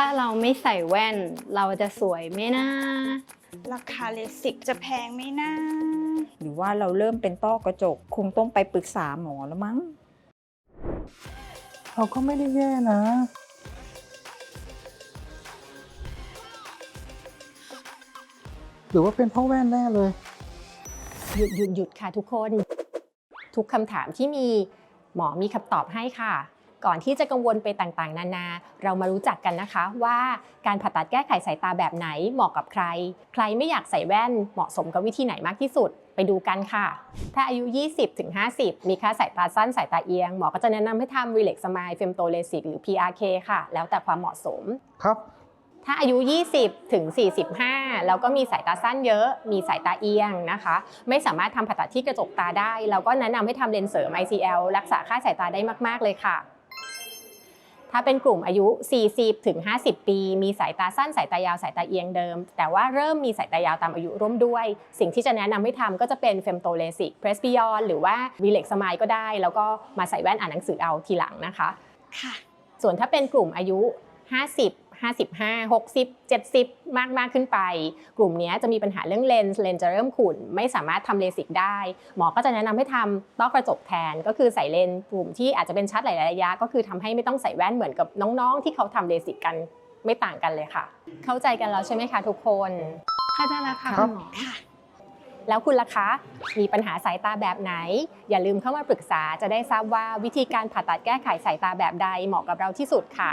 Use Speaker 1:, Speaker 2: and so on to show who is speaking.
Speaker 1: ถ้าเราไม่ใส่แว่น เราจะสวยไหมนะ
Speaker 2: ราคาเลสิกจะแพงไหมนะ
Speaker 3: หรือว่าเราเริ่มเป็นต้อกระจก คงต้องไปปรึกษาหมอแล้วมั้ง
Speaker 4: เราก็ไม่ได้แย่นะ หรือว่าเป็นเพ่อแว่นแน่เลย
Speaker 5: หยุดหยุดหยุดค่ะทุกคน ทุกคำถามที่มีหมอมีคำตอบให้ค่ะ ก่อนที่จะกังวลไปต่างๆ นานา เรามารู้จักกันนะคะว่าการผ่าตัดแก้ไขสายตาแบบไหนเหมาะกับใคร ใครไม่อยากใส่แว่นเหมาะสมกับวิธีไหนมากที่สุดไปดูกันค่ะ ถ้าอายุ 20-50 มีค่าสายตาสั้นสายตาเอียง หมอก็จะแนะนำให้ทำ Relax Smile Femtolesic หรือ PRK ค่ะ แล้วแต่ความเหมาะสม
Speaker 4: ครับ
Speaker 5: ถ้าอายุ 20 ถึง 45 แล้วก็มีสายตาสั้นเยอะ มีสายตาเอียงนะคะ ไม่สามารถทำผ่าตัดที่กระจกตาได้ เราก็แนะนำให้ทำเลนส์เสริม ICL รักษาค่าสายตาได้มาก ๆ เลยค่ะ ถ้าเป็นกลุ่มอายุ 40ถึง50 ปี มีสายตาสั้นสายตายาวสายตาเอียงเดิม แต่ว่าเริ่มมีสายตายาวตามอายุร่วมด้วย สิ่งที่จะแนะนำให้ทำก็จะเป็น Femtolesic p r e s b y o n หรือว่า Relax Smile ก็ได้ แล้วก็มาใส่แว่นอ่านหนังสือเอาทีหลังนะคะ
Speaker 2: ค่ะ
Speaker 5: ส่วนถ้าเป็นกลุ่มอายุ 50 55 60 70 มากมากขึ้นไป กลุ่มเนี้ยจะมีปัญหาเรื่องเลนส์เลนส์จะเริ่มขุ่น ไม่สามารถทำเลสิกได้ หมอก็จะแนะนำให้ทำต้อกระจกแทน ก็คือใส่เลนส์กลุ่มที่อาจจะเป็นชัดหลายๆระยะ ก็คือทำให้ไม่ต้องใส่แว่นเหมือนกับน้องๆ ที่เขาทำเลสิกกันไม่ต่างกันเลยค่ะ เข้าใจกันแล้วใช่ไหมคะทุกคน
Speaker 1: เข้าใจแล้วค่ะ
Speaker 4: ครั
Speaker 1: คุ
Speaker 4: บ
Speaker 1: ณหมอ
Speaker 2: ค่ะ
Speaker 5: แล้วคุณล่ะคะ มีปัญหาสายตาแบบไหน อย่าลืมเข้ามาปรึกษาจะได้ทราบว่าวิธีการผ่าตัดแก้ไขสายตาแบบใดเหมาะกับเราที่สุดค่ะ